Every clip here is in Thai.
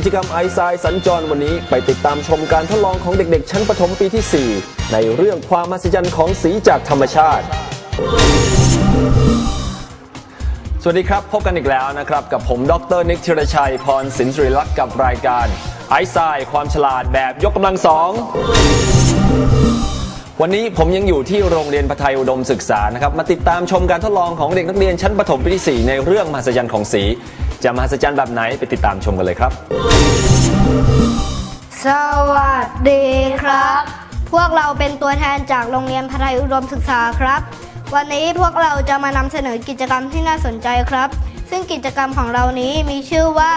กิจกรรมไอซายสัญจรวันนี้ไปติดตามชมการทดลองของเด็กๆ ชั้นประถมปีที่ 4 ในเรื่องความมหัศจรรย์ของสีจากธรรมชาติ สวัสดีครับ พบกันอีกแล้วนะครับ กับผมดรนิกธิรชัย พรสินสุริลักษ์กับรายการไอซายความฉลาดแบบยกกำลังสองวันนี้ผมยังอยู่ที่โรงเรียนพไทยอุดมศึกษานะครับมาติดตามชมการทดลองของเด็กนักเรียนชั้นประถมปีที่ 4 ในเรื่องมหัศจรรย์ของสี จะมหัศจรรย์แบบไหนไปติดตามชมกันเลยครับ สวัสดีครับ พวกเราเป็นตัวแทนจากโรงเรียนพไทยอุดมศึกษาครับ วันนี้พวกเราจะมานำเสนอกิจกรรมที่น่าสนใจครับ ซึ่งกิจกรรมของเรานี้มีชื่อว่า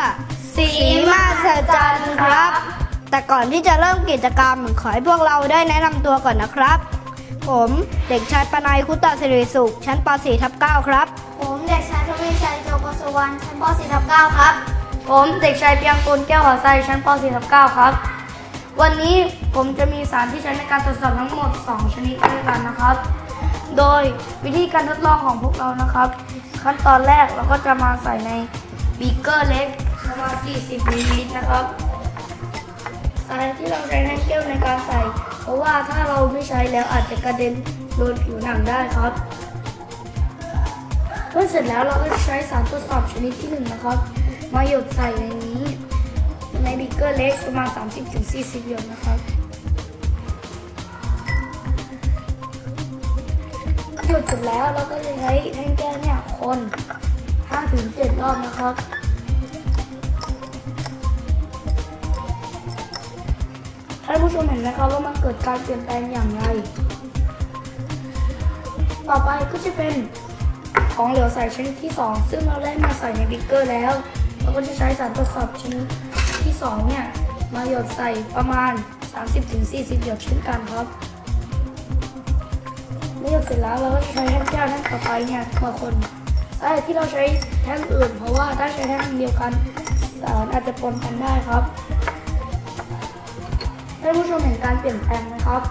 สีมหัศจรรย์ครับ แต่ก่อนที่จะเริ่มกิจกรรม ขอให้พวกเราได้แนะนำตัวก่อนนะครับ ผมเด็กชายปนัยคุตตาสิริสุข ชั้นป .4 ทับ 9 ครับ ผมเด็กชายทวีชัยโจก สวรรณชั้นป .4 ทับ9ครับ ผมเด็กชายเปียงกุลแก้วหอไซชั้นป .4 ทับ9ครับ วันนี้ผมจะมีสารที่ใช้ในการตรวจสอบทั้งหมด 2 ชนิดด้วยกันนะครับ โดยวิธีการทดลองของพวกเรานะครับ ขั้นตอนแรกเราก็จะมาใส่ในบีเกอร์เล็กประมาณ40มิลลิลิตรนะครับ สารที่เราใช้แท่งแก้วในการใส่ เพราะว่าถ้าเราไม่ใช้แล้วอาจจะกระเด็นโดนผิวหนังได้ครับ เมื่อเสร็จแล้วเราก็ใช้สารทดสอบชนิดที่หนึ่งนะครับ มาหยดใส่ในนี้ ในบิ๊กเกอร์เล็กประมาณ 30-40หยดนะครับหยดเสร็จแล้วเราก็จะใช้แท่งแก้วเนี่ยคน5-7รอบนะครับท่านผู้ชมเห็นไหมครับว่ามันเกิดการเปลี่ยนแปลงอย่างไร ต่อไปก็จะเป็น ของเหลวใส่ชนิดที่ 2 ซึ่งเราได้มาใส่ในบิ๊กเกอร์แล้ว เราก็จะใช้สารทดสอบชนิดที่ 2 เนี่ย มาหยดใส่ประมาณ 30-40 หยดเช่นกันครับเมื่อหยดเสร็จแล้วเราก็จะใช้แท่งแก้วแท่งต่อไปเนี่ยมาคนสาเหตุที่เราใช้แท่งอื่น เพราะว่าถ้าใช้แท่งเดียวกันสารอาจจะปนกันได้ครับท่านผู้ชมเห็นการเปลี่ยนแปลงไหมครับ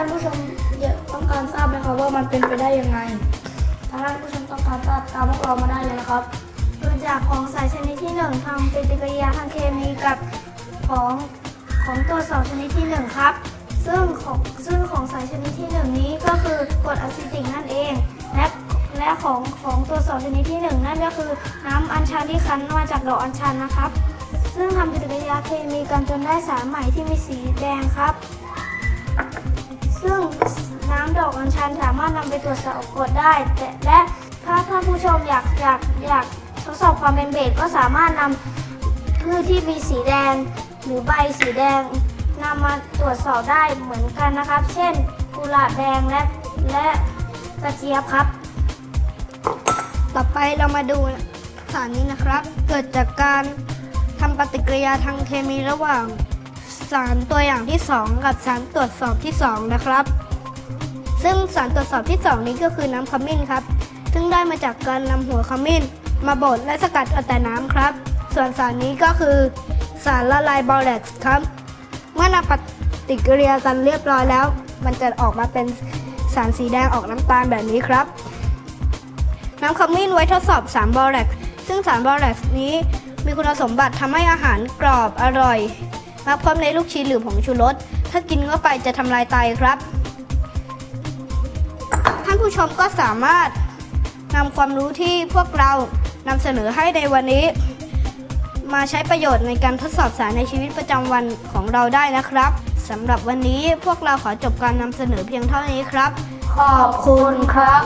านผู้ชมอยากต้องการทราบไหมครับว่ามันเป็นไปได้ยังไง ถ้าท่านผู้ชมต้องการทราบตามพวกเรามาได้เลยนะครับเกิดจากของสายชนิดที่1ทำปฏิกิริยาทางเคมีกับของของตัวสอบชนิดที่1ครับ ซึ่งของซึ่งของสายชนิดที่1นี้ก็คือกรดอะซิติกนั่นเองและและของของตัวสอบชนิดที่1นั่นก็คือน้ำอัญชันที่คั้นมาจากดอกอัญชันนะครับ ซึ่งทำปฏิกิริยาเคมีกันจนได้สารใหม่ที่มีสีแดงครับ ซึ่งน้ำดอกอัญชันสามารถนำไปตรวจสอบกดได้ แต่และถ้าท่านผู้ชมอยากอยากอยากทดสอบความเป็นเบสก็สามารถนำพืชที่มีสีแดง หรือใบสีแดงนำมาตรวจสอบได้เหมือนกันนะครับ เช่นกุหลาบแดงและและกระเจี๊ยบครับ ต่อไปเรามาดูสารนี้นะครับ เกิดจากการทำปฏิกิริยาทางเคมีระหว่าง สารตัวอย่างที่ 2 กับสารตรวจสอบที่ 2 นะครับ ซึ่งสารตรวจสอบที่ 2 นี้ก็คือน้ำขมิ้นครับ ซึ่งได้มาจากการนำหัวขมิ้น มาบดและสกัดเอาแต่น้ำครับ ส่วนสารนี้ก็คือสารละลายบอแล็กซ์ครับ เมื่อนำปฏิกิริยากันเรียบร้อยแล้ว มันจะออกมาเป็นสารสีแดงออกน้ำตาลแบบนี้ครับ น้ำขมิ้นไว้ทดสอบสารบอแร็กซ์ซึ่งสารบอแร็กซ์นี้มีคุณสมบัติทำให้อาหารกรอบอร่อย มักพบในลูกชิ้นหรือผงชูรส ถ้ากินเข้าไปจะทำลายไตครับ ท่านผู้ชมก็สามารถนำความรู้ที่พวกเรานำเสนอให้ในวันนี้ มาใช้ประโยชน์ในการทดสอบสารในชีวิตประจำวันของเราได้นะครับสำหรับวันนี้พวกเราขอจบการนำเสนอเพียงเท่านี้ครับ ขอบคุณครับ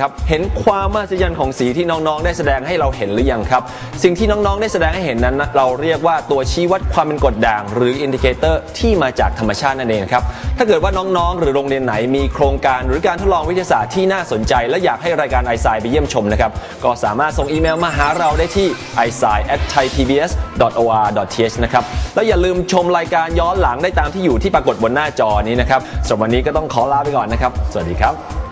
ครับ เห็นความมหัศจรรย์ของสีที่น้องๆ ได้แสดงให้เราเห็นหรือยังครับ สิ่งที่น้องๆ ได้แสดงให้เห็นนั้นนะเราเรียกว่าตัวชี้วัดความเป็นกรดด่าง หรืออินดิเคเตอร์ที่มาจากธรรมชาตินั่นเองครับ ถ้าเกิดว่าน้องๆ หรือโรงเรียนไหนมีโครงการหรือการทดลองวิทยาศาสตร์ที่น่าสนใจ และอยากให้รายการไอซไปเยี่ยมชมนะครับ ก็สามารถส่งอีเมลมาหาเราได้ที่ i s i at thaipbs.or.th นะครับ แล้วอย่าลืมชมรายการย้อนหลังได้ตามที่อยู่ที่ปรากฏบนหน้าจอนี้นะครับสำหรับวันนี้ก็ต้องขอลาไปก่อนนะครับ สวัสดีครับ